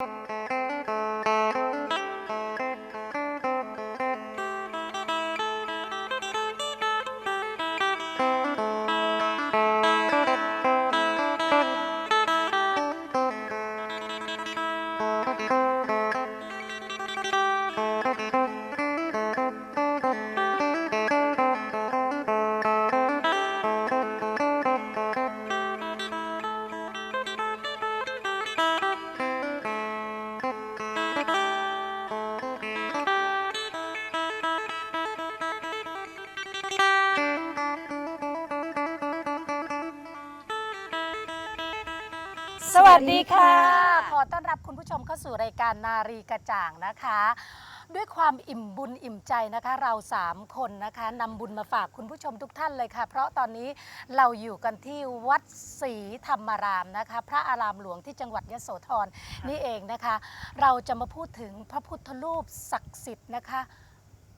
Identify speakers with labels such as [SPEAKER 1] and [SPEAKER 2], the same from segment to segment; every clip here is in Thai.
[SPEAKER 1] Thank you. สวัสดีค่ะ ขอต้อนรับคุณผู้ชมเข้าสู่รายการนารีกระจ่างนะคะ ด้วยความอิ่มบุญอิ่มใจนะคะ เราสามคนนะคะนำบุญมาฝากคุณผู้ชมทุกท่านเลยค่ะ เพราะตอนนี้เราอยู่กันที่วัดศรีธรรมารามนะคะ พระอารามหลวงที่จังหวัดยโสธรนี่เองนะคะ เราจะมาพูดถึงพระพุทธรูปศักดิ์สิทธิ์นะคะ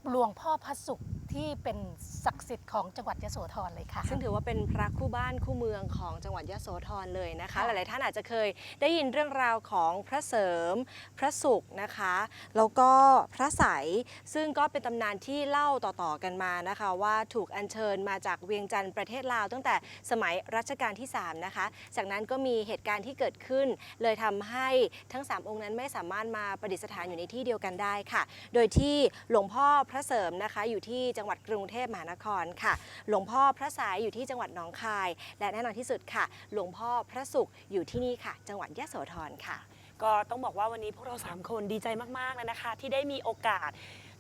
[SPEAKER 1] หลวงพ่อพระสุขที่เป็นศักดิ์สิทธิ์ของจังหวัดยโสธรเลยค่ะ
[SPEAKER 2] ซึ่งถือว่าเป็นพระคู่บ้านคู่เมืองของจังหวัดยโสธรเลยนะคะ
[SPEAKER 1] ค่ะ
[SPEAKER 2] หลายๆท่านอาจจะเคยได้ยินเรื่องราวของพระเสริม พระสุขนะคะ แล้วก็พระใสยซึ่งก็เป็นตำนานที่เล่าต่อๆกันมานะคะ ว่าถูกอัญเชิญมาจากเวียงจันทร์ประเทศลาว ตั้งแต่สมัยรัชกาลที่ 3 นะคะ จากนั้นก็มีเหตุการณ์ที่เกิดขึ้น เลยทำให้ทั้ง 3 องค์นั้นไม่สามารถมาประดิษฐานอยู่ในที่เดียวกันได้ค่ะ โดยที่หลวงพ่อพระเสริมนะคะอยู่ที่จังหวัดกรุงเทพมหานครค่ะ หลวงพ่อพระสายอยู่ที่จังหวัดหนองคาย และแน่นอนที่สุดค่ะ หลวงพ่อพระสุขอยู่ที่นี่ค่ะ จังหวัดยะโสธรค่ะ
[SPEAKER 3] ก็ต้องบอกว่าวันนี้พวกเรา 3 คนดีใจมาก ๆ เลยนะคะ ที่ได้มีโอกาส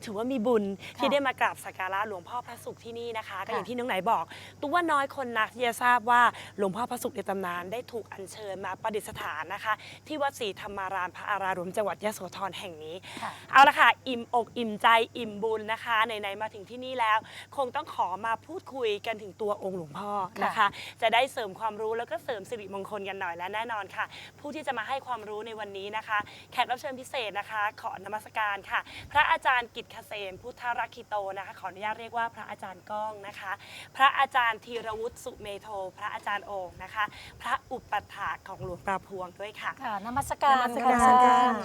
[SPEAKER 3] ถือว่ามีบุญที่ได้มากราบสักการะหลวงพ่อพระสุขที่นี่นะคะก็อย่างที่น้องไหนบอกตัวว่าน้อยคนนักที่จะทราบว่าหลวงพ่อพระสุขในตำนานได้ถูกอัญเชิญมาประดิษฐานนะคะ ที่วัดศรีธรรมารามพระอารามจังหวัดยะโสธรแห่งนี้
[SPEAKER 1] ค่ะ
[SPEAKER 3] เอาละค่ะอิ่มอกอิ่มใจอิ่มบุญนะคะไหนๆมาถึงที่นี่แล้ว คงต้องขอมาพูดคุยกันถึงตัวองค์หลวงพ่อนะคะ จะได้เสริมความรู้แล้วก็เสริมสิริมงคลกันหน่อยและแน่นอนค่ะ ผู้ที่จะมาให้ความรู้ในวันนี้นะคะ แขกรับเชิญพิเศษนะคะ ขอนมัสการค่ะ พระอาจารย์กิตเกษมพุทธรักขิโตนะคะขออนุญาตเรียกว่าพระอาจารย์ก้องนะคะ พระอาจารย์ธีรวุฒิสุเมโท พระอาจารย์โองนะคะ พระอุปัฏฐากของหลวงตาพวงด้วยค่ะ
[SPEAKER 1] ค่ะนมัสการ
[SPEAKER 2] นมัสการ
[SPEAKER 1] ค่ะ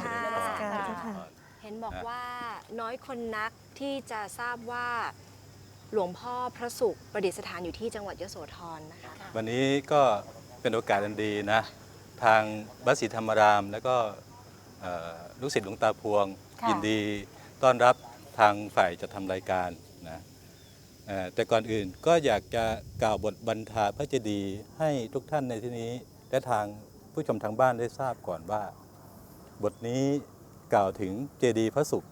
[SPEAKER 2] ค่ะ
[SPEAKER 1] นมัสการค่ะ
[SPEAKER 2] เห็นบอกว่าน้อยคนนักที่จะทราบว่าหลวงพ่อพระสุขประดิษฐานอยู่ที่จังหวัดยโสธรนะคะ
[SPEAKER 4] วันนี้ก็เป็นโอกาสอันดีนะ ทางบัสศรีธรรมราม แล้วก็เอ่อลูกศิษย์หลวงตาพวง
[SPEAKER 1] ค่ะ
[SPEAKER 4] ยินดีต้อนรับ ทางฝ่ายจะทำรายการนะเอ่อแต่ก่อนอื่นก็อยากจะกล่าวบทบรรทาพระเจดีย์ให้ทุกท่านในที่นี้ และทางผู้ชมทางบ้านได้ทราบก่อนว่า บทนี้กล่าวถึงเจดีย์พระสุข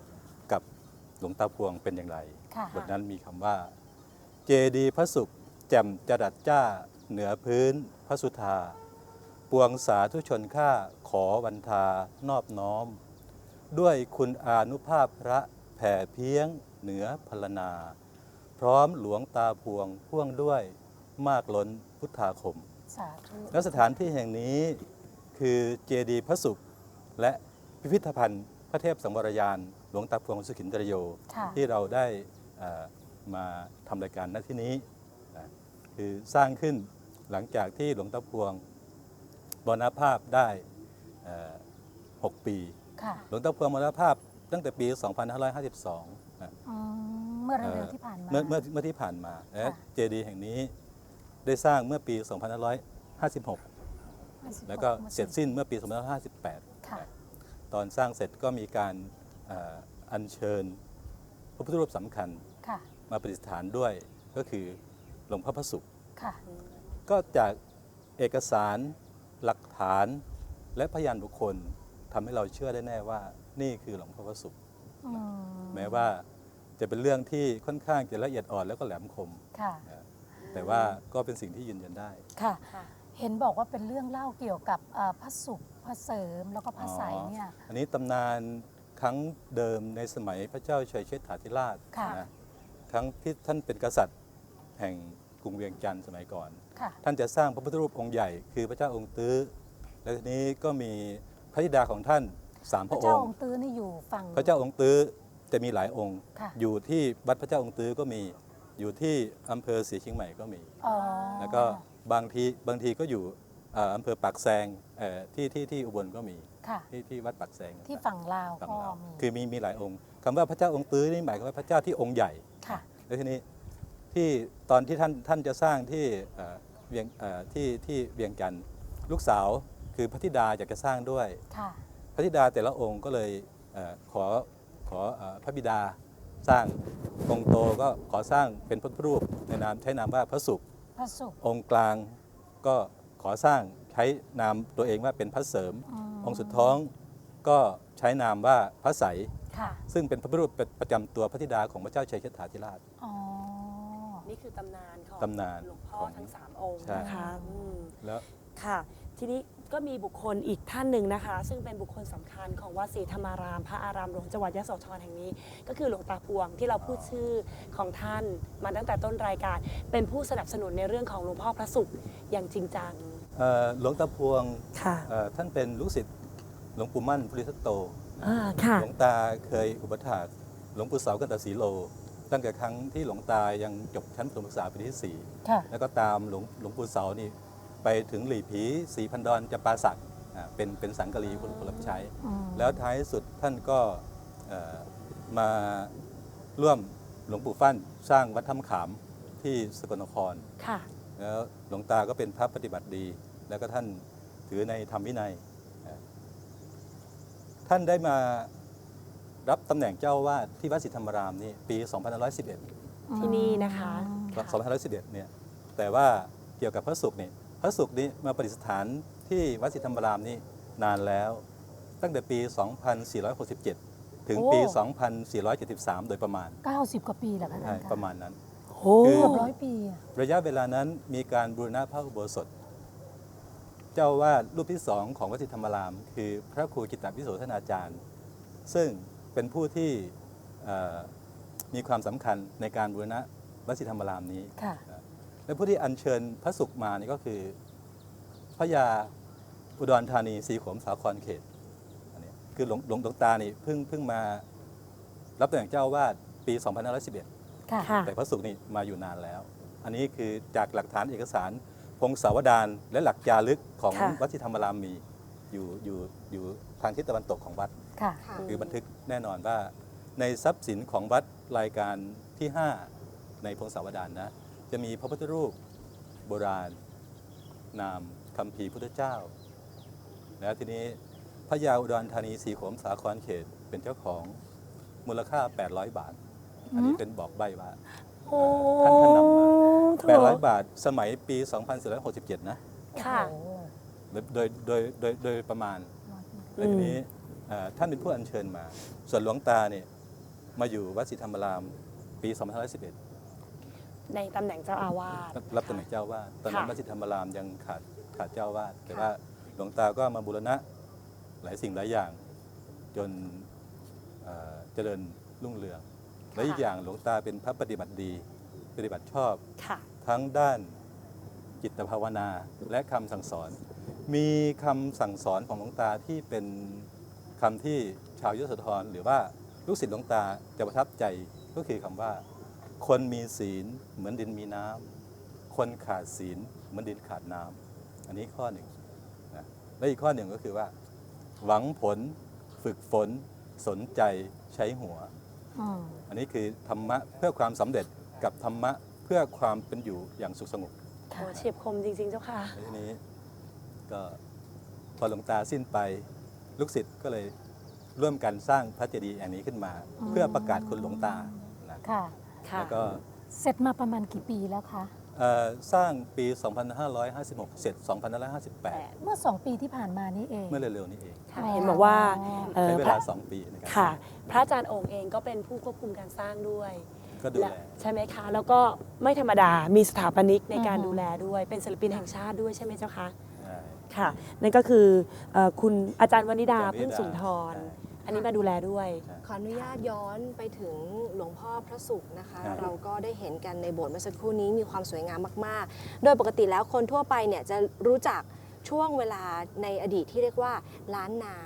[SPEAKER 4] กับหลวงตาพวงเป็นอย่างไร
[SPEAKER 1] ค่ะ
[SPEAKER 4] บทนั้นมีคำว่า เจดีย์พระสุขแจ่มจรัสจ้าเหนือพื้นพระสุธาปวงสาธุชนข้าขอวันทานอบน้อม ด้วยคุณอานุภาพพระ แผ่เพียงเหนือพรรณนา พร้อมหลวงตาพวงพ่วงด้วยมากล้นพุทธาคม
[SPEAKER 1] สาธุ
[SPEAKER 4] และสถานที่แห่งนี้คือเจดีย์พระสุขและพิพิธภัณฑ์พระเทพสังวรยาน หลวงตาพวงสุขินตรโย
[SPEAKER 1] ค่ะ
[SPEAKER 4] ที่เราได้เอ่อมาทำรายการณที่นี้นะคือสร้างขึ้นหลังจากที่หลวงตาพวงบรณภาพได้เอ่อ6ปี
[SPEAKER 1] ค่ะ
[SPEAKER 4] หลวงตาพวงมรณภาพ ตั้งแต่ปี 2552นะ
[SPEAKER 1] อืมเมื่อ
[SPEAKER 4] เอ่
[SPEAKER 1] เร็
[SPEAKER 4] อ
[SPEAKER 1] วๆที่ผ่านมา
[SPEAKER 4] เมื่อเมื่อเมื่อที่ผ่านมาและ
[SPEAKER 1] ค่ะ
[SPEAKER 4] เจดีย์แห่งนี้ได้สร้างเมื่อปี 2556แล้วก็เสร็จสิ้นเมื่อปี 2558
[SPEAKER 1] ค่ะ
[SPEAKER 4] ตอนสร้างเสร็จก็มีการเอ่ออัญเชิญพระพุทธรูปสำคัญ
[SPEAKER 1] ค่ะ
[SPEAKER 4] มาประดิษฐานด้วยก็คือหลวงพ่อพระสุข
[SPEAKER 1] ค่ะ
[SPEAKER 4] ก็จากเอกสารหลักฐานและพยานบุคคลทำให้เราเชื่อได้แน่ว่า นี่คือหลวงพ่อพระสุข
[SPEAKER 1] อืม
[SPEAKER 4] แม้ว่าจะเป็นเรื่องที่ค่อนข้างจะละเอียดอ่อนแล้วก็แหลมคม
[SPEAKER 1] ค่ะ
[SPEAKER 4] นะแต่ว่าก็เป็นสิ่งที่ยืนยันได้
[SPEAKER 1] ค่ะ
[SPEAKER 2] ค่ะ
[SPEAKER 1] เห็นบอกว่าเป็นเรื่องเล่าเกี่ยวกับเอ่อพระสุขพระเสริมแล้วก็พระใสยเนี่ย
[SPEAKER 4] อันนี้ตำนานครั้งเดิมในสมัยพระเจ้าชัยเชษฐาธิราช
[SPEAKER 1] ค่ะ
[SPEAKER 4] นะครั้งที่ท่านเป็นกษัตริย์แห่งกรุงเวียงจันทร์สมัยก่อน
[SPEAKER 1] ค่ะ
[SPEAKER 4] ท่านจะสร้างพระพุทธรูปองค์ใหญ่ คือพระเจ้าองค์ตื้อ แล้วทีนี้ก็มีพระธิดาของท่าน สาม
[SPEAKER 1] พ
[SPEAKER 4] พ
[SPEAKER 1] ระ
[SPEAKER 4] ระอ
[SPEAKER 1] เจ้าง
[SPEAKER 4] ค์
[SPEAKER 1] องค์ตื้อนี่อยู่ฝั่ง
[SPEAKER 4] พระเจ้าองค์ตื้อจะมีหลายองค์
[SPEAKER 1] ค่ะ
[SPEAKER 4] อยู่ที่วัดพระเจ้าองค์ตื้อก็มี อยู่ที่อำเภอศรีเชียงใหม่ก็มี
[SPEAKER 1] อ๋อ
[SPEAKER 4] แล้วก็บางทีบางทีก็อยู่อ่าอำเภอปากแซงเอ่อที่ที่ที่อุบลก็มี
[SPEAKER 1] ค่ะ
[SPEAKER 4] ที่ที่วัดปักแสง
[SPEAKER 1] ที่ฝั่งลาว
[SPEAKER 4] ฝั่ง
[SPEAKER 1] ก็
[SPEAKER 4] ลาว
[SPEAKER 1] มี
[SPEAKER 4] คือมีมีหลายองค์คำว่าพระเจ้าองค์ตื้อนี่หมายความว่าพระเจ้าที่องค์ใหญ่
[SPEAKER 1] ค่ะ
[SPEAKER 4] แล้วทีนี้ที่ตอนที่ท่านท่านจะสร้างที่เอ่อเวียงเอ่อที่ที่เวียงจันทร์ลูกสาวคือพระธิดาอยากจะสร้างด้วย
[SPEAKER 1] ค่ะ
[SPEAKER 4] พระธิดาแต่ละองค์ก็เลยเออขอขอเอ่อพระบิดาสร้างองค์โตก็ขอสร้างเป็นพระพุทธรูปในนามใช้นามว่าพระสุข
[SPEAKER 1] พระศุกร์
[SPEAKER 4] องค์กลางก็ขอสร้างใช้นามตัวเองว่าเป็นพระเสริม
[SPEAKER 1] ม
[SPEAKER 4] องค์สุดท้องก็ใช้นามว่าพระใสย
[SPEAKER 1] ค่ะ
[SPEAKER 4] ซึ่งเป็นพระพุทธรูปประจำตัวพระธิดาของพระเจ้าชัยเชษฐาธิราช
[SPEAKER 1] อ๋อ
[SPEAKER 3] นี่คือตำนานของ
[SPEAKER 4] ตำนาน
[SPEAKER 3] หลวงพ่อ
[SPEAKER 4] ของ
[SPEAKER 3] ทั้งสามองค์
[SPEAKER 4] ใช่
[SPEAKER 3] นะคะอืม
[SPEAKER 4] แล้ว
[SPEAKER 3] ค่ะ ทีนี้ ก็มีบุคคลอีกท่านหนึ่งนะคะ ซึ่งเป็นบุคคลสำคัญของวัดศรีธรรมาราม พระอารามหลวงจังหวัดยะโสธรแห่งนี้ ก็คือหลวงตาพวงที่เราพูดชื่อของท่านมาตั้งแต่ต้นรายการ เป็นผู้สนับสนุนในเรื่องของหลวงพ่อพระศุกร์อย่างจริงจัง
[SPEAKER 4] เอ่อหลวงตาพวง
[SPEAKER 3] ค่ะ
[SPEAKER 4] เอ่อท่านเป็นลูกศิษย์หลวงปู่มั่นปริทัตโต
[SPEAKER 3] อ่าค่ะ
[SPEAKER 4] หลวงตาเคยอุปถากหลวงปู่เสากันตศรีโล ตั้งแต่ครั้งที่หลวงตายังจบชั้นประถมศึกษาปีที่สี่
[SPEAKER 1] ค่ะ
[SPEAKER 4] แล้วก็ตามหลวงหลวงปู่เสานี่ ไปถึงหลีผีสีพันดอนจะปาสักอ่าเป็นเป็นสังกะรีคนคนรับใช้
[SPEAKER 1] อืม
[SPEAKER 4] แล้วท้ายสุดท่านก็เอ่อมาร่วมหลวงปู่ฟั่นสร้างวัดถ้ำขามที่สกลนคร
[SPEAKER 3] ค่ะ
[SPEAKER 4] แล้วหลวงตาก็เป็นพระปฏิบัติดี แล้วก็ท่านถือในธรรมวินัยนะท่านได้มารับตำแหน่งเจ้าอาวาดที่วัดศรีธรรมรามนี่ปี 2511
[SPEAKER 3] ที่นี่นะคะค่ะ
[SPEAKER 4] 2511 เนี่ย แต่ว่าเกี่ยวกับพระศุกร์นี่ พระศุกร์นี้มาประดิษฐานที่วัดศรีธรรมรามนี่นานแล้ว ตั้งแต่ปี 2467 ถึงปี 2473 โดยประมาณ
[SPEAKER 1] 90 กว่าปีเหรอคะ
[SPEAKER 4] ใช่
[SPEAKER 1] ท่านค
[SPEAKER 4] ประมาณนั้น
[SPEAKER 3] โอ้
[SPEAKER 4] คือ
[SPEAKER 1] เกือบร้อยปีอะ
[SPEAKER 4] ระยะเวลานั้นมีการบูรณะพระอุโบสถ เจ้าอาวาดรูปที่สองของวัดศรีธรรมราม คือพระครูจิตตวิโสธนาจารย์ ซึ่งเป็นผู้ที่เอ่อมีความสำคัญในการบูรณะวัดศรีธรรมรามนี้
[SPEAKER 1] ค่ะ
[SPEAKER 4] และผู้ที่อัญเชิญพระสุขมานี่ก็คือพระยาอุดรธานีสีขมสาครเขตอันนี้คือหลวงหลวงหลวงตานี่เพิ่งเพิ่งมารับตำแหน่งเจ้าอาวาดปี2511
[SPEAKER 1] ค่ะ
[SPEAKER 3] ค่ะ
[SPEAKER 4] แต่พระสุขนี่มาอยู่นานแล้ว อันนี้คือจากหลักฐานเอกสารพงศาวดารและหลักจารึกของ
[SPEAKER 3] ค่ะ
[SPEAKER 4] วัดที่ธรรมรามมีอยู่อยู่อยู่ทางทิศตะวันตกของวัด
[SPEAKER 1] ค่ะ
[SPEAKER 2] ค่ะ
[SPEAKER 4] คือบันทึกแน่นอนว่าในทรัพย์สินของวัดรายการที่ 5 ในพงศาวดารนะ จะมีพระพุทธรูปโบราณ นามคำภีร์พุทธเจ้า แล้วทีนี้พระยาอุดรธานีสีโขมสาครเขตเป็นเจ้าของมูลค่า 800 บาท อันนี้เป็นบอกใบว่า
[SPEAKER 3] โอ้
[SPEAKER 4] ท่านท่านนำมา
[SPEAKER 3] โถ
[SPEAKER 4] 800 บาทสมัยปี 2467 นะ
[SPEAKER 3] ค่ะ
[SPEAKER 1] โอ้โห
[SPEAKER 4] โดยโดยโดยโดยประมาณแล้วทีนี้เอ่อท่านเป็นผู้อัญเชิญมา ส่วนหลวงตาเนี่ยมาอยู่วัดศรีธรรมรามปี 2511
[SPEAKER 3] ในตำแหน่งเจ้าอาวาส
[SPEAKER 4] รับตำแหน่งเจ้าอาวาดตอนนั้น
[SPEAKER 3] ค่ะ
[SPEAKER 4] วัดศรีธรรมรามยังขาดขาดเจ้าอาวาดแต่
[SPEAKER 3] ค่ะ
[SPEAKER 4] ว่าหลวงตาก็มาบูรณะหลายสิ่งหลายอย่างจนเอ่อเจริญรุ่งเรือง และอีกอย่างหลวงตาเป็นพระปฏิบัติดี ปฏิบัติชอบ
[SPEAKER 3] ค่ะ
[SPEAKER 4] ทั้งด้านจิตภาวนาและคำสั่งสอน มีคำสั่งสอนของหลวงตาที่เป็นคำที่ชาวยโสธรหรือว่าลูกศิษย์หลวงตาจะประทับใจก็คือคำว่า คนมีศีลเหมือนดินมีน้ำคนขาดศีลเหมือนดินขาดน้ำอันนี้ข้อหนึ่งนะและอีกข้อหนึ่งก็คือว่า หวังผลฝึกฝนสนใจใช้หัว
[SPEAKER 1] อืม
[SPEAKER 4] อันนี้คือธรรมะเพื่อความสำเร็จกับธรรมะเพื่อความเป็นอยู่อย่างสุขสงบ
[SPEAKER 3] โอ้เฉียบคมจริง ๆ เจ้าค่ะ
[SPEAKER 4] ในที่นี้ก็พอหลวงตาสิ้นไปลูกศิษย์ก็เลยร่วมกันสร้างพระเจดีย์แห่งนี้ขึ้นมา เพื่อประกาศคุณหลวงตานะ
[SPEAKER 1] ค่ะ
[SPEAKER 3] ค่ะ
[SPEAKER 4] แล้วก็
[SPEAKER 1] เสร็จมาประมาณกี่ปีแล้วคะ
[SPEAKER 4] เอ่อสร้างปี 2556 เสร็จ 2558
[SPEAKER 1] เมื่อ 2 ปีที่ผ่านมานี่เอง
[SPEAKER 4] เมื่อเร็วๆนี้เอง
[SPEAKER 3] ค่ะเห็นบอกว่าเอ่อ
[SPEAKER 4] ใช้เว
[SPEAKER 3] พ
[SPEAKER 4] ลา
[SPEAKER 3] ระ
[SPEAKER 4] 2ปีในการ
[SPEAKER 3] ค่ะ พระอาจารย์องค์เองก็เป็นผู้ควบคุมการสร้างด้วย
[SPEAKER 4] ก็ดูแล
[SPEAKER 3] และใช่ไหมคะ แล้วก็ไม่ธรรมดามีสถาปนิกในการ
[SPEAKER 1] อือฮึ
[SPEAKER 3] ดูแลด้วย เป็นศิลปินแห่งชาติด้วยใช่ไหมเจ้าคะ
[SPEAKER 4] ใช่
[SPEAKER 3] ค่ะ นั่นก็คือเอ่อคุณอาจารย์วนิดา
[SPEAKER 4] อาจารย์วนิดา
[SPEAKER 3] พึ่งสุนทร
[SPEAKER 4] ใช่
[SPEAKER 3] อันนี้มาดูแลด้วย
[SPEAKER 2] ขออนุญาตย้อนไปถึงหลวงพ่อพระศุกร์นะคะ
[SPEAKER 4] ครับ
[SPEAKER 2] เราก็ได้เห็นกันในโบสถ์เมื่อสักครู่นี้มีความสวยงามมาก ๆ โดยปกติแล้วคนทั่วไปเนี่ยจะรู้จักช่วงเวลาในอดีตที่เรียกว่าล้านนา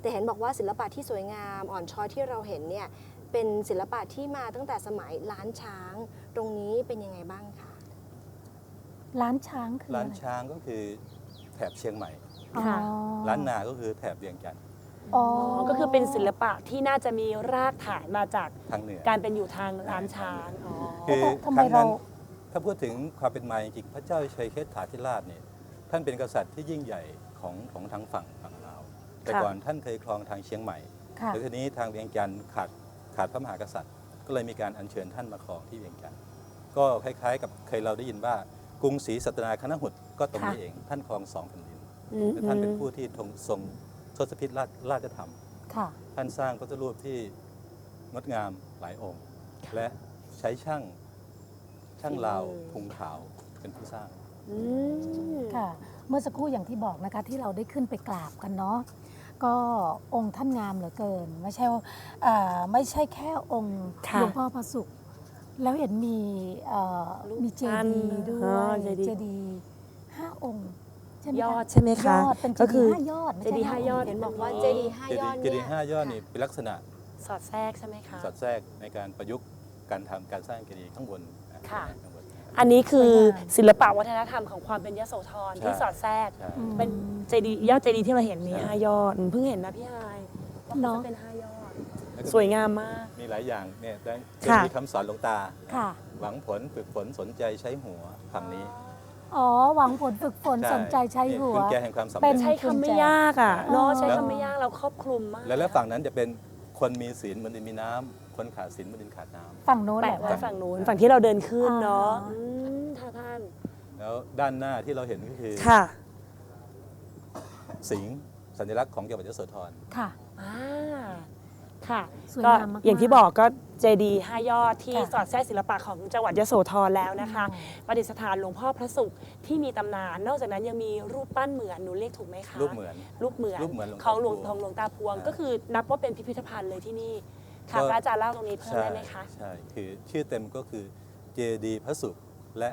[SPEAKER 2] แต่เห็นบอกว่าศิลปะที่สวยงามอ่อนช้อยที่เราเห็นเนี่ยเป็นศิลปะที่มาตั้งแต่สมัยล้านช้าง ตรงนี้เป็นยังไงบ้างคะ
[SPEAKER 1] ร้านช้างคือ
[SPEAKER 4] ร้าน
[SPEAKER 1] อะไร
[SPEAKER 4] ช้างก็คือแถบเชียงใหม่
[SPEAKER 1] อ๋อ
[SPEAKER 3] ค่ะ
[SPEAKER 4] ร้านนาก็คือแถบเวียงจันทร์
[SPEAKER 1] อ๋อ
[SPEAKER 3] ก็คือเป็นศิลปะที่น่าจะมีรากฐานมาจาก
[SPEAKER 4] ทางเหนือ
[SPEAKER 3] การเป็นอยู่ทางร้านช้างอ๋อ
[SPEAKER 4] คือ
[SPEAKER 1] ทำไม
[SPEAKER 4] ครั้งนั้น
[SPEAKER 1] เรา
[SPEAKER 4] ถ้าพูดถึงความเป็นมาจริงๆพระเจ้าชัยเชษฐาธิราชเนี่ยท่านเป็นกษัตริย์ที่ยิ่งใหญ่ของของทางฝั่งฝั่งลาวแต่
[SPEAKER 3] ค่ะ
[SPEAKER 4] ก่อนท่านเคยครองทางเชียงใหม่
[SPEAKER 1] ค่ะ
[SPEAKER 4] แล้วทีนี้ทางเวียงจันทร์ขาดขาดพระมหากษัตริย์ ก็เลยมีการอัญเชิญท่านมาครองที่เวียงจันทร์ก็คล้ายๆ กับเคยเราได้ยินว่ากรุงศรีสัตนาคณหุดก็ตรงนี้
[SPEAKER 3] ค่ะ
[SPEAKER 4] เองท่านครองสองแผ่นดิน
[SPEAKER 3] อืม
[SPEAKER 4] และท่านเป็นผู้ที่ทรงทรง ทศพิธราชราชธรรม
[SPEAKER 1] ค่ะ
[SPEAKER 4] ท่านสร้างพระพุทธรูปที่งดงามหลายองค์ และใช้ช่างช่างลาวพุงขาวเป็นผู้สร้าง
[SPEAKER 3] อืม
[SPEAKER 1] ค่ะ เมื่อสักครู่อย่างที่บอกนะคะที่เราได้ขึ้นไปกราบกันเนาะก็องค์ท่านงามเหลือเกิน ไม่ใช่ว่าเอ่อไม่ใช่แค่องค์
[SPEAKER 3] ค่ะ
[SPEAKER 1] หลวงพ่อพระสุข แล้วเห็นมีเอ่อ
[SPEAKER 3] รูป
[SPEAKER 1] มีเจ
[SPEAKER 3] ปั้น
[SPEAKER 1] ดีย์ด้ว
[SPEAKER 3] อ๋อยเจดีย์
[SPEAKER 1] เจดีย์ห้าองค์ ใช่ไหม
[SPEAKER 3] ย
[SPEAKER 1] คะ
[SPEAKER 3] อดใช่ไหมคะ
[SPEAKER 1] ยอดเป็นเจ
[SPEAKER 3] ก็คื
[SPEAKER 1] ดี
[SPEAKER 3] อ
[SPEAKER 1] ย์ห้ายอดไม่
[SPEAKER 3] เจ
[SPEAKER 1] ใช่
[SPEAKER 3] ดีย์ห้ายอด
[SPEAKER 2] เห็นบอกว่า
[SPEAKER 3] อ๋อ
[SPEAKER 2] เจดีย์ห้า
[SPEAKER 4] เจ
[SPEAKER 2] ย
[SPEAKER 4] ดี
[SPEAKER 2] อด
[SPEAKER 4] ย์เจ
[SPEAKER 2] เนี่
[SPEAKER 4] ดี
[SPEAKER 2] ย
[SPEAKER 4] ย์ห้ายอดนี่เป็นลักษณะ
[SPEAKER 3] สอดแทรกใช่ไหมคะ
[SPEAKER 4] สอดแทรกในการประยุกต์การทำการสร้างเจดีย์ข้างบนน
[SPEAKER 3] ค่ะ
[SPEAKER 4] ข้างบน
[SPEAKER 3] อันนี้คือ
[SPEAKER 1] สวยงาม
[SPEAKER 3] ศิลปะวัฒนธรรมของความเป็นยโสธร
[SPEAKER 4] ใช่
[SPEAKER 3] ที่สอดแทรก
[SPEAKER 4] ใช่
[SPEAKER 1] อืม
[SPEAKER 3] เป็นเจดีย์ยอดเจดีย์ที่เราเห็นมี
[SPEAKER 4] ใช่
[SPEAKER 3] ห้ายอดอืมเพิ่งเห็นนะพี่ฮายว่าเขา
[SPEAKER 1] เนอะ
[SPEAKER 3] จะเป็นห้ายอด
[SPEAKER 4] แล้วก็
[SPEAKER 3] สวยงามมาก
[SPEAKER 4] มีหลายอย่างเนี่ยได้
[SPEAKER 3] ค่ะ
[SPEAKER 4] มีคำสอนหลวงตา
[SPEAKER 1] ค่ะ
[SPEAKER 4] หวังผลฝึกฝนสนใจใช้หัวฝั่งนี้
[SPEAKER 1] อ๋อ หวังผลฝึกฝนสนใจใช้หัว
[SPEAKER 4] กุญแจแห่งความสำ
[SPEAKER 1] เป็
[SPEAKER 4] เร็จ
[SPEAKER 1] น
[SPEAKER 3] ใช้คำไม่ยากอะ
[SPEAKER 1] อ๋อ
[SPEAKER 3] เนาะใช้คำไม่ยากเราครอบคลุมมาก
[SPEAKER 4] แล้วแล้วฝั่งนั้นจะเป็นคนมีศีลเหมือนดินมีน้ำคนขาดศีลเหมือนดินขาดน้ำ
[SPEAKER 1] ฝั่งโน้นแห
[SPEAKER 3] แปะ
[SPEAKER 1] ละ
[SPEAKER 3] ไว้ฝั่งนู้นฝั่งที่เราเดินขึ้นเนาะ
[SPEAKER 1] อ่า
[SPEAKER 3] อืมท่าท่าน
[SPEAKER 4] แล้วด้านหน้าที่เราเห็นก็คือ
[SPEAKER 3] ค่ะ
[SPEAKER 4] สิงห์สัญลักษณ์ของจังหวัดยโสธร
[SPEAKER 1] ค่ะ
[SPEAKER 3] อ่า ค่ะ
[SPEAKER 1] สวย
[SPEAKER 3] ก็
[SPEAKER 1] งามมากๆ
[SPEAKER 3] อย่างที่บอกก็เจดีย์ห้ายอดที่
[SPEAKER 1] ค่ะ
[SPEAKER 3] สอดแทรกศิลปะของจังหวัดยโสธรแล้วนะคะ
[SPEAKER 1] อืม
[SPEAKER 3] ประดิษฐานหลวงพ่อพระศุกร์ที่มีตำนาน นอกจากนั้นยังมีรูปปั้นเหมือนหนูเรียกถูกไหมคะ
[SPEAKER 4] รูปเหมือน
[SPEAKER 3] รูปเหมือน
[SPEAKER 4] รูปเหมือนหลวง
[SPEAKER 3] ของหลวง
[SPEAKER 4] ตาพวง
[SPEAKER 3] ของหลวงตาพวง
[SPEAKER 4] อ่า
[SPEAKER 3] ก็คือนับว่าเป็นพิพิธภัณฑ์เลยที่นี่ค่ะ
[SPEAKER 4] ก็
[SPEAKER 3] พระอาจารย์เล่าตรงนี้เพิ่ม
[SPEAKER 4] ใช่
[SPEAKER 3] ได้ไหมคะ
[SPEAKER 4] ใช่ คือชื่อเต็มก็คือเจดีย์พระศุกร์และ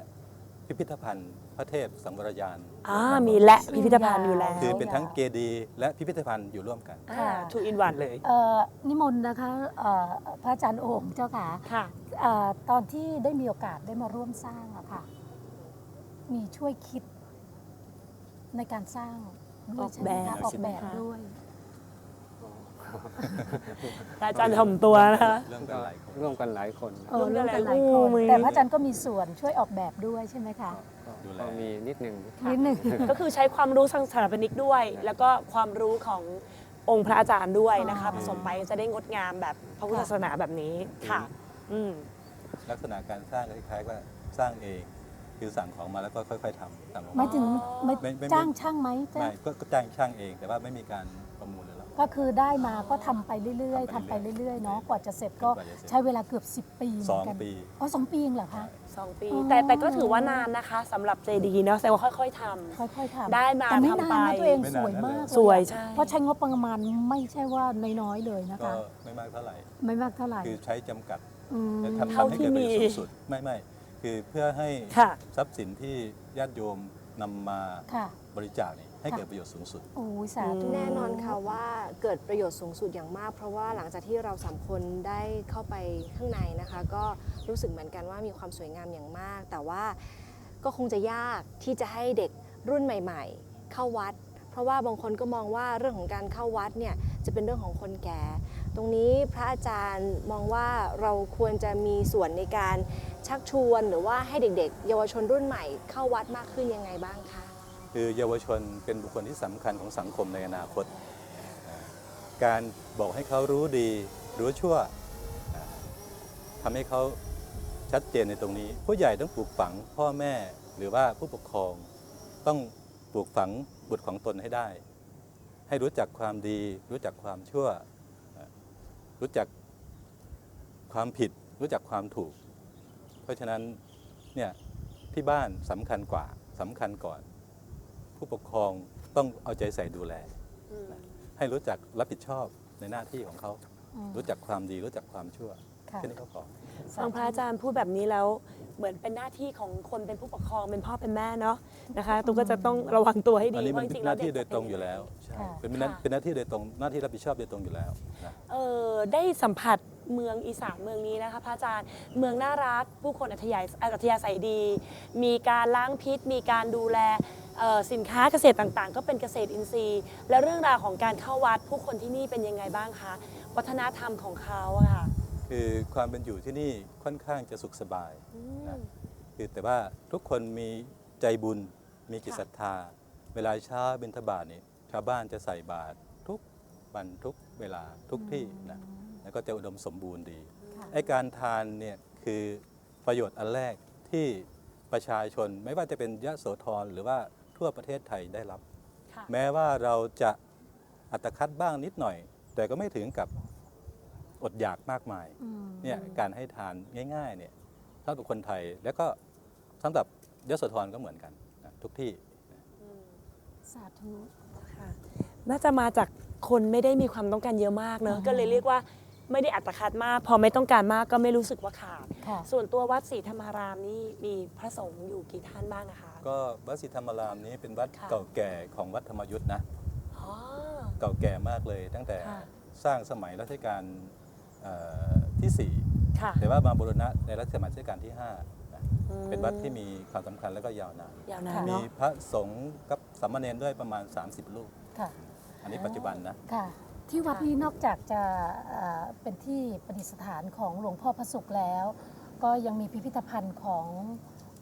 [SPEAKER 4] พิพิธภัณฑ์พระเทพสังวรยาน
[SPEAKER 3] อ่ามีและพิพิธภัณฑ์อยู่แล้ว
[SPEAKER 4] คือเป็นทั้งเจดีย์และพิพิธภัณฑ์อยู่ร่วมกัน
[SPEAKER 3] อ่าทูอินวันเลย
[SPEAKER 1] เอ่อนิมนต์นะคะเอ่อพระอาจารย์โอ่งเจ้าค่ะ
[SPEAKER 3] ค่ะ
[SPEAKER 1] เอ่อตอนที่ได้มีโอกาสได้มาร่วมสร้างอะค่ะ มีช่วยคิดในการสร้างด้วยใช่ไหมคะ
[SPEAKER 3] อ
[SPEAKER 1] อ
[SPEAKER 3] อ
[SPEAKER 1] อกก
[SPEAKER 3] แบ
[SPEAKER 1] แบบบ ด้วย
[SPEAKER 3] พระอาจารย์ถ่อมตัวนะคะ
[SPEAKER 4] เรื่องกันหลายคน
[SPEAKER 5] ร่วมกันหลายคน
[SPEAKER 1] เออ
[SPEAKER 3] ร่วมกั
[SPEAKER 1] เรื่อนง
[SPEAKER 3] หลาย
[SPEAKER 1] กันหลายคน
[SPEAKER 3] คู่
[SPEAKER 1] แต่พระอาจารย์ก็มีส่วนช่วยออกแบบด้วยใช่ไหมคะ
[SPEAKER 5] ก็
[SPEAKER 4] ดูแล
[SPEAKER 5] ก็มีนิดหนึ่ง
[SPEAKER 1] นิดหนึ่ง
[SPEAKER 3] ก็คือใช้ความรู้ทางสถาปนิกด้วย แล้วก็ความรู้ขององค์พระอาจารย์ด้วยนะคะ
[SPEAKER 1] อ๋อ
[SPEAKER 3] ผสมไปจะได้งดงามแบบพระพุทธศาสนาแบบนี้ค่ะ อืม
[SPEAKER 4] ลักษณะการสร้างก็คล้ายๆว่าสร้างเอง คือสั่งของมาแล้วก็ค่อย ๆทำตามของ
[SPEAKER 1] หมายถึงไม่
[SPEAKER 4] ไม่ไม่
[SPEAKER 1] จ้างช่างไหมจ้า
[SPEAKER 4] ไม่
[SPEAKER 1] ง
[SPEAKER 4] ก็ก็จ้างช่างเองแต่ว่าไม่มีการ ก
[SPEAKER 1] ก็คือได้มาก็ทำไปเรื่อยๆ
[SPEAKER 4] ทำ
[SPEAKER 1] ทำ
[SPEAKER 4] ไป
[SPEAKER 1] ไป
[SPEAKER 4] เรื่อยๆ
[SPEAKER 1] เรื่อยๆเนาะกว่าจะเสร็จก็
[SPEAKER 4] กว่าจะเสร็จ
[SPEAKER 1] ใช้เวลาเกือบ 10 ปีเห
[SPEAKER 4] ส
[SPEAKER 1] มื
[SPEAKER 4] อ
[SPEAKER 1] องนกัน
[SPEAKER 4] ปี
[SPEAKER 1] อ๋อสองปีเองเหรอคะ
[SPEAKER 3] สองปี
[SPEAKER 1] อ๋อ
[SPEAKER 3] แต่แต่ก็ถือว่านานนะคะสำหรับเจดีเนาะแต่ว่าค่อย ๆทำ
[SPEAKER 1] ค่อยๆทำ
[SPEAKER 3] ได้มา
[SPEAKER 1] แต่ไม่
[SPEAKER 3] ทำ
[SPEAKER 1] นาน
[SPEAKER 3] ไป
[SPEAKER 1] นะตัวเอง
[SPEAKER 4] ไม่
[SPEAKER 1] ส
[SPEAKER 4] นาน
[SPEAKER 1] วย
[SPEAKER 4] นั่น
[SPEAKER 1] มาก
[SPEAKER 4] เลย
[SPEAKER 1] เลย
[SPEAKER 3] สวย
[SPEAKER 1] อะ
[SPEAKER 3] ใช่
[SPEAKER 1] เพราะใช้งบประมาณไม่ใช่ว่าน้อยๆเลยนะ
[SPEAKER 4] ก็
[SPEAKER 1] คะ
[SPEAKER 4] ไม่มากเท่าไหร่
[SPEAKER 1] ไม่มากเท่าไหร่
[SPEAKER 4] คือใช้จำกัด
[SPEAKER 1] ม
[SPEAKER 4] และทำ
[SPEAKER 3] เท่า
[SPEAKER 4] ทำให้
[SPEAKER 3] ที่
[SPEAKER 4] เกิดประโยช
[SPEAKER 3] มี
[SPEAKER 4] น์สูงสุด ไม่ไม่คือเพื่อให้
[SPEAKER 3] ค่ะ
[SPEAKER 4] ทรัพย์สินที่ญาติโยมนำมา
[SPEAKER 1] ค่ะ
[SPEAKER 4] บริจาคนี่ ให้
[SPEAKER 1] ค่ะ
[SPEAKER 4] เกิดประโยชน์สูงสุด
[SPEAKER 1] โอ้ยสาธุ
[SPEAKER 2] แน่นอนค่ะว่าเกิดประโยชน์สูงสุดอย่างมาก เพราะว่าหลังจากที่เราสามคนได้เข้าไปข้างในนะคะ ก็รู้สึกเหมือนกันว่ามีความสวยงามอย่างมาก แต่ว่าก็คงจะยากที่จะให้เด็กรุ่นใหม่ ๆ เข้าวัด เพราะว่าบางคนก็มองว่าเรื่องของการเข้าวัดเนี่ยจะเป็นเรื่องของคนแก่ ตรงนี้พระอาจารย์มองว่าเราควรจะมีส่วนในการชักชวนหรือว่าให้เด็ก ๆ เยาวชนรุ่นใหม่เข้าวัดมากขึ้นยังไงบ้างคะ
[SPEAKER 4] คือเยาวชนเป็นบุคคลที่สำคัญของสังคมในอนาคต การบอกให้เขารู้ดี รู้ชั่วอ่าทำให้เขาชัดเจนในตรงนี้ ผู้ใหญ่ต้องปลูกฝังพ่อแม่หรือว่าผู้ปกครอง ต้องปลูกฝังบุตรของตนให้ได้ ให้รู้จักความดี รู้จักความชั่ว รู้จักความผิด รู้จักความถูก เพราะฉะนั้นเนี่ยที่บ้านสำคัญกว่าสำคัญก่อน ผู้ปกครองต้องเอาใจใส่ดูแล ให้รู้จักรับผิดชอบในหน้าที่ของเขา
[SPEAKER 1] อืม
[SPEAKER 4] รู้จักความดีรู้จักความชั่ว
[SPEAKER 1] ค่ะ
[SPEAKER 4] แค่นี้ก็พอ
[SPEAKER 3] ฟังพระอาจารย์พูดแบบนี้แล้วเหมือนเป็นหน้าที่ของคนเป็นผู้ปกครองเป็นพ่อเป็นแม่เนาะนะคะตุ๊กก็จะต้องระวังตัวให้ดี
[SPEAKER 4] อันนี้
[SPEAKER 3] เพ
[SPEAKER 4] มัน
[SPEAKER 3] ราะจ
[SPEAKER 4] เป็
[SPEAKER 3] ริ
[SPEAKER 4] น
[SPEAKER 3] งๆ
[SPEAKER 4] ห
[SPEAKER 3] แล้ว
[SPEAKER 4] น้าที่
[SPEAKER 3] เด็ก
[SPEAKER 4] โดยตรงอยู่แล้วใช่
[SPEAKER 1] ค่ะ
[SPEAKER 4] เป็นหน้าเป็นหน้าที่โดยตรงหน้าที่รับผิดชอบโดยตรงอยู่แล้วนะ
[SPEAKER 3] เออได้สัมผัส เมืองอีสานเมืองนี้นะคะพระอาจารย์เมืองน่ารัก ผู้คนอัธยาอัธยาศัยดี มีการล้างพิษ มีการดูแลเอ่อสินค้าเกษตรต่างๆ ก็เป็นเกษตรอินทรีย์ แล้วเรื่องราวของการเข้าวัดผู้คนที่นี่เป็นยังไงบ้างคะวัฒนธรรมของเขาอะค่ะ
[SPEAKER 4] คือความเป็นอยู่ที่นี่ค่อนข้างจะสุขสบายนะคือแต่ว่าทุกคนมีใจบุญมีจิต
[SPEAKER 3] ค่ะ
[SPEAKER 4] ศรัทธา เวลาเช้าบิณฑบาตนี่ชาวบ้านจะใส่บาตรทุกวันทุกเวลาทุกที่นะแล้ว ก็จะอุดมสมบูรณ์ดี
[SPEAKER 1] ค่ะ
[SPEAKER 4] ไอ้การทานเนี่ยคือประโยชน์อันแรกที่ประชาชนไม่ว่าจะเป็นยะโสธรหรือว่าทั่วประเทศไทยได้รับ
[SPEAKER 3] ค่ะ
[SPEAKER 4] แม้ว่าเราจะอัตคัดบ้างนิดหน่อย แต่ก็ไม่ถึงกับอดอยากมากมาย
[SPEAKER 1] อืม
[SPEAKER 4] เนี่ยการให้ทานง่ายๆเนี่ยสำหรับคนไทยแล้วก็สำหรับยโสธรก็เหมือนกันนะทุกที่
[SPEAKER 1] สาธุ
[SPEAKER 3] ค่ะน่าจะมาจากคนไม่ได้มีความต้องการเยอะมากเนอะ
[SPEAKER 1] อ่า
[SPEAKER 3] ก็เลยเรียกว่า ไม่ได้อัตคัดมาก พอไม่ต้องการมากก็ไม่รู้สึกว่าขาด
[SPEAKER 1] ค่ะ
[SPEAKER 3] ส่วนตัววัดศรีธรรมารามนี่มีพระสงฆ์อยู่กี่ท่านบ้างนะคะ
[SPEAKER 4] ก็วัดศรีธรรมารามนี้เป็นวัด
[SPEAKER 3] ค่ะ
[SPEAKER 4] เก่าแก่ของวัดธรรมยุทธ์นะ
[SPEAKER 3] อ๋อ
[SPEAKER 4] เก่าแก่มากเลย ตั้งแต่
[SPEAKER 3] ค่ะ
[SPEAKER 4] สร้างสมัยรัชกาลเอ่อที่
[SPEAKER 3] ค่ะ
[SPEAKER 4] 4 แต่ว่ามาบูรณะในรัชสมัยรัชกาลที่5นะ
[SPEAKER 3] อืม
[SPEAKER 4] เป็นวัดที่มีความสำคัญและก็ยาวนาน
[SPEAKER 3] ยาวนาน
[SPEAKER 1] ค่ะ
[SPEAKER 4] มี
[SPEAKER 3] เนาะ
[SPEAKER 4] พระสงฆ์กับสามเณรด้วยประมาณ 30รูป
[SPEAKER 1] ค่ะ
[SPEAKER 4] อันนี้ปัจจุบันนะ
[SPEAKER 1] ค่ะ ที่วัด
[SPEAKER 3] ค่ะ
[SPEAKER 1] นี้นอกจากจะเอ่อเป็นที่ประดิษฐานของหลวงพ่อพระสุขแล้ว ก็ยังมีพิพิธภัณฑ์ของ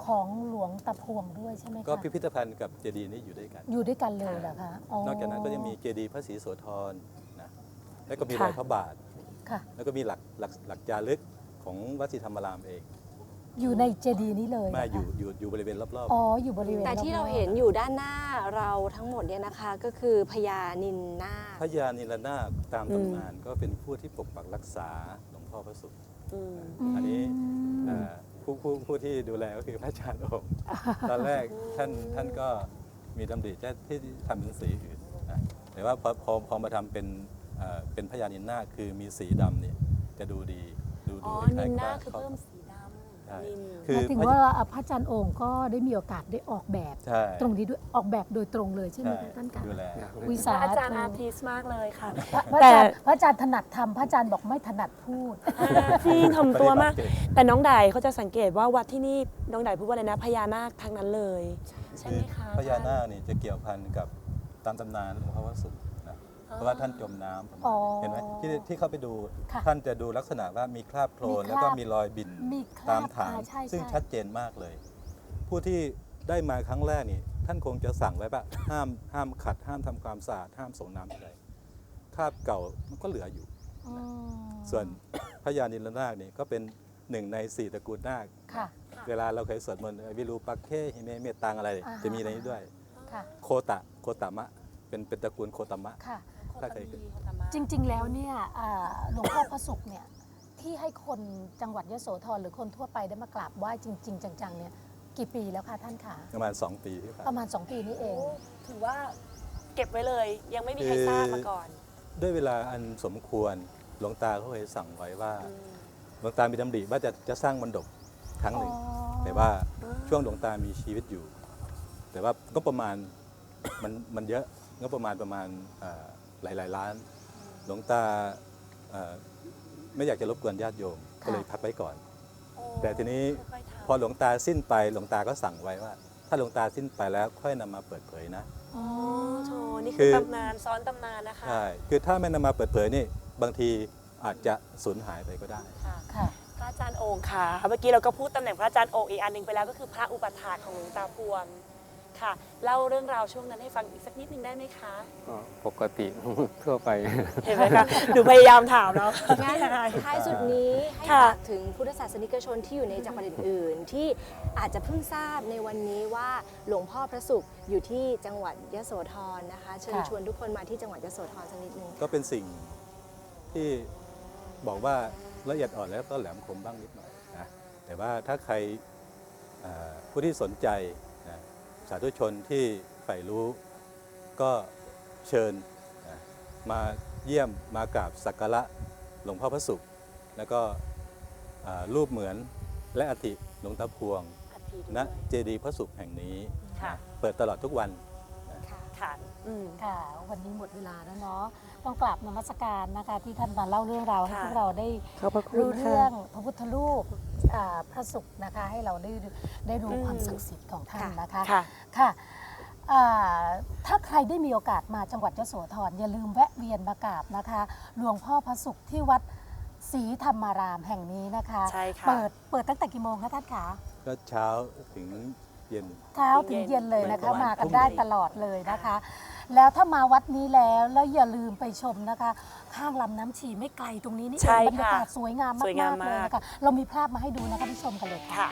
[SPEAKER 1] ของหลวงตาพวงด้วยใช่ไหมคะ
[SPEAKER 4] ก็พิพิธภัณฑ์กับเจดีย์นี้อยู่ด้วยกัน
[SPEAKER 1] อยู่ด้วยกันเลยเหรอคะ
[SPEAKER 4] นอกจากนั้นก็ยังมีเจดีย์พระศรีโสธรนะแล้วก็มี
[SPEAKER 3] ค่ะ
[SPEAKER 4] รอยพระบาท
[SPEAKER 1] ค่ะ
[SPEAKER 4] แล้วก็มีหลักหลักหลักจารึกของวัดศรีธรรมารามเอง
[SPEAKER 1] อยู่ในเจดีย์นี้เลยเหร
[SPEAKER 4] มา
[SPEAKER 1] คะ
[SPEAKER 4] อยู่อยู่อยู่บริเวณรอบ
[SPEAKER 1] อ๋ออยู่บริเวณ
[SPEAKER 2] แต่ที่เรา
[SPEAKER 1] อบๆ
[SPEAKER 2] เห็นอยู่ด้านหน้าเราทั้งหมดเนี่ยนะคะ ก็คือพญานินนาค
[SPEAKER 4] ๆ พระยานิรนาถตาม
[SPEAKER 3] อืม
[SPEAKER 4] ตำนานก็เป็นผู้ที่ปกปักรักษาหลวงพ่อพระสุข
[SPEAKER 3] อืม
[SPEAKER 1] ม
[SPEAKER 4] อันนี้เอ่อผู้ผู้ผู้ที่ดูแลก็คือพระอาจารย์โองค์ตอนแรกท่านท่านก็มีดำริจะที่ทำเป็นสีอื่นนะแต่ว่าพอพอพอมาทำเป็นเอ่อเป็นพญานินนาคคือมีสีดำเนี่ยจะดูดีดู
[SPEAKER 3] อ๋
[SPEAKER 4] ดู
[SPEAKER 3] อ
[SPEAKER 4] คล้
[SPEAKER 3] นิ
[SPEAKER 4] ย
[SPEAKER 3] น
[SPEAKER 4] ๆ
[SPEAKER 3] หน้า
[SPEAKER 4] กับ
[SPEAKER 3] คือ
[SPEAKER 4] เขา
[SPEAKER 3] เพิ่มสีด
[SPEAKER 4] ใช่ำ
[SPEAKER 3] นิน
[SPEAKER 4] คื
[SPEAKER 1] ห
[SPEAKER 4] อ
[SPEAKER 1] มายถึง
[SPEAKER 4] พระ
[SPEAKER 1] ว่าพระอาจารย์โองค์ก็ได้มีโอกาสได้ออกแบบ
[SPEAKER 4] ใช่
[SPEAKER 1] ตรงนี้ด้วยออกแบบโดยตรงเลยใช่ไหม
[SPEAKER 4] ใช่
[SPEAKER 1] คะท่านคะ
[SPEAKER 4] ดูแล
[SPEAKER 1] วิ
[SPEAKER 3] พ
[SPEAKER 1] สา
[SPEAKER 3] ระอาจารย์
[SPEAKER 1] ธุ
[SPEAKER 3] อาร์ติสมากเลยค่ะ
[SPEAKER 1] พระพระ
[SPEAKER 3] แต่
[SPEAKER 1] อาจารย์พระอาจารย์ถนัดทำพระอาจารย์บอกไม่ถนัดพูด
[SPEAKER 3] จริงถ่อมตัวมาก
[SPEAKER 4] ปฏิบัติเก่ง
[SPEAKER 3] แต่น้องไดเขาจะสังเกตว่าวัดที่นี่น้องไดพูดว่าอะไรนะพญานาคทั้งนั้นเลย ใช่ไหมคะ
[SPEAKER 4] พญานาคนี่จะเกี่ยวพันกับตามตำนานหลวงพ่อวสุขนะ เพราะว่าท่านจมน้ำ
[SPEAKER 1] อ๋อ
[SPEAKER 4] เห็นไหมที่ที่เข้าไปดู
[SPEAKER 1] ค่ะ
[SPEAKER 4] ท่านจะดูลักษณะว่ามีคราบโคลน
[SPEAKER 1] มีคราบ
[SPEAKER 4] แล้วก็มีรอยบิน
[SPEAKER 1] มีคราบ
[SPEAKER 4] ตามฐาน
[SPEAKER 1] อ่าใช่
[SPEAKER 4] ซึ่ง
[SPEAKER 1] ใช่
[SPEAKER 4] ชัดเจนมากเลย ผู้ที่ได้มาครั้งแรกนี่ท่านคงจะสั่งไว้ว่าห้ามห้ามขัด ห้ามทำความสะอาดห้ามส่งน้ำอะไรคราบเก่ามันก็เหลืออยู่
[SPEAKER 1] อืม
[SPEAKER 4] ส่วน พญานิลนาคนี่ก็เป็นหนึ่งในสี่ตระกูลนาค
[SPEAKER 1] ค่ะ
[SPEAKER 4] เวลาเราเคยสวดมนต์วิรูปักเคหิเมเมตตังอะไร
[SPEAKER 1] อ่าฮะ
[SPEAKER 4] จะมีในนี้ด้วย
[SPEAKER 1] ค่ะ
[SPEAKER 4] โคตะโคตามะ เป็นเป็นตระกูลโคตามะ
[SPEAKER 1] ค่ะ
[SPEAKER 4] ถ้าเคย
[SPEAKER 1] จริง ๆ แล้วเนี่ยอ่าหลวงพ่อพระสุขเนี่ยที่ให้คนจังหวัดยโสธรหรือคนทั่วไปได้มากราบไหว้จริง ๆ จังๆเนี่ยกี่ปีแล้วคะท่านคะ
[SPEAKER 4] ประมาณ 2 ปีที่ผ่าน
[SPEAKER 1] ประมาณ2 ปีนี้เอง
[SPEAKER 3] ถือว่าเก็บไว้เลย ยังไม่มีใครทราบมาก่อน
[SPEAKER 4] ด้วยเวลาอันสมควรหลวงตาเขาเคยสั่งไว้ว่าหลวงตามีดำริว่าจะจะสร้างมณฑปครั้งหนึ่ง
[SPEAKER 1] อ๋อ
[SPEAKER 4] แต่ว่าช่วงหลวงตามีชีวิตอยู่ แต่ว่าก็ประมาณ มันมันเยอะก็ประมาณประมาณเอ่อ หลายหลายๆล้าน หลวงตาเอ่อไม่อยากจะรบกวนญาติโยมก็เลยพักไว้ก่อน แต่ทีนี้พอหลวงตาสิ้นไปหลวงตาก็สั่งไว้ว่า ถ้าหลวงตาสิ้นไปแล้วค่อยนำมาเปิดเผยนะ
[SPEAKER 1] อ๋อ
[SPEAKER 3] โธ่นี่
[SPEAKER 4] คื
[SPEAKER 3] คือ
[SPEAKER 4] อ
[SPEAKER 3] ตำนานซ้อนตำนานนะคะ
[SPEAKER 4] ใช่คือถ้าไม่นำมาเปิดเผยนี่บางทีอาจจะสูญหายไปก็ได้
[SPEAKER 3] ค่ะ
[SPEAKER 1] ค่ะ
[SPEAKER 3] พระอาจารย์โองค์ค่ะ เมื่อกี้เราก็พูดตำแหน่งพระอาจารย์โองค์อีกอันหนึ่งไปแล้วก็คือพระอุปถาของหลวงตาพวง ค่ะ เล่าเรื่องราวช่วงนั้นให้ฟังอีกสักนิดนึงได้ไหมคะ
[SPEAKER 5] ก็ปกติ ทั่วไป
[SPEAKER 3] เห็นไหมคะ หนูพยายามถามแล้ว
[SPEAKER 2] งั้นท้ายสุดนี้ให้
[SPEAKER 3] ค่ะ
[SPEAKER 2] ฝากถึงพุทธศาสนิกชนที่อยู่ในจังหวัดอื่น ๆ ที่อาจจะเพิ่งทราบในวันนี้ว่าหลวงพ่อพระสุขอยู่ที่จังหวัดยโสธรนะคะ เชิญ
[SPEAKER 1] ค่ะ
[SPEAKER 2] ชวนทุกคนมาที่จังหวัดยโสธรสักนิดนึง
[SPEAKER 4] ก็เป็นสิ่งที่บอกว่าละเอียดอ่อนแล้วก็แหลมคมบ้างนิดหน่อยนะแต่ว่าถ้าใครเอ่อผู้ที่สนใจนะ สาธุชนที่ใฝ่รู้ก็เชิญนะมาเยี่ยมมากราบสักการะหลวงพ่อพระสุข แล้วก็อ่ารูปเหมือนและอธิหลวงตาพวง
[SPEAKER 3] อาทิตย์
[SPEAKER 4] ณ
[SPEAKER 3] ด้วย
[SPEAKER 4] เจดีย์พระสุขแห่งนี้
[SPEAKER 3] ค่ะ
[SPEAKER 4] นะเปิดตลอดทุกวัน
[SPEAKER 3] ค่ะอืม
[SPEAKER 1] ค่ะ วันนี้หมดเวลาแล้วเนาะต้องกราบนมัสการนะคะที่ท่านมาเล่าเรื่องราวให้
[SPEAKER 3] ค่ะ
[SPEAKER 1] พวกเราได้
[SPEAKER 3] ขอบพระคุณ
[SPEAKER 1] รู้
[SPEAKER 3] ค่ะ
[SPEAKER 1] เรื่องพระพุทธรูป อ่าพระสุขนะคะให้เราได้ได้รู้ความศักดิ์สิทธิ์ของท่านนะคะ
[SPEAKER 3] ค่ะ
[SPEAKER 1] ค่ะอ่าถ้าใครได้มีโอกาสมาจังหวัดยโสธรอย่าลืมแวะเวียนมากราบนะคะหลวงพ่อพระศุกร์ที่วัดศรีธรรมารามแห่งนี้นะคะ
[SPEAKER 3] ใช่ค่ะ
[SPEAKER 1] เปิดเปิดตั้งแต่กี่โมงคะท่านคะ
[SPEAKER 4] ก็เช้าถึง เย็น
[SPEAKER 1] เช้าถึงเย็นเลยนะคะ
[SPEAKER 4] เย็น
[SPEAKER 1] มากันได้ตลอดเลยนะคะ แล้วถ้ามาวัดนี้แล้วแล้วอย่าลืมไปชมนะคะ ข้างลำน้ำฉีไม่ไกลตรงนี้นี่เอ
[SPEAKER 3] ใช่
[SPEAKER 1] ง
[SPEAKER 3] ค่ะ
[SPEAKER 1] บรรยากาศสวยงาม
[SPEAKER 3] สวยงาม
[SPEAKER 1] มากๆเลย
[SPEAKER 3] มาก
[SPEAKER 1] นะคะเรามีภาพมาให้ดูนะคะที่ชมกันเลยค่ะ
[SPEAKER 3] ค่ะ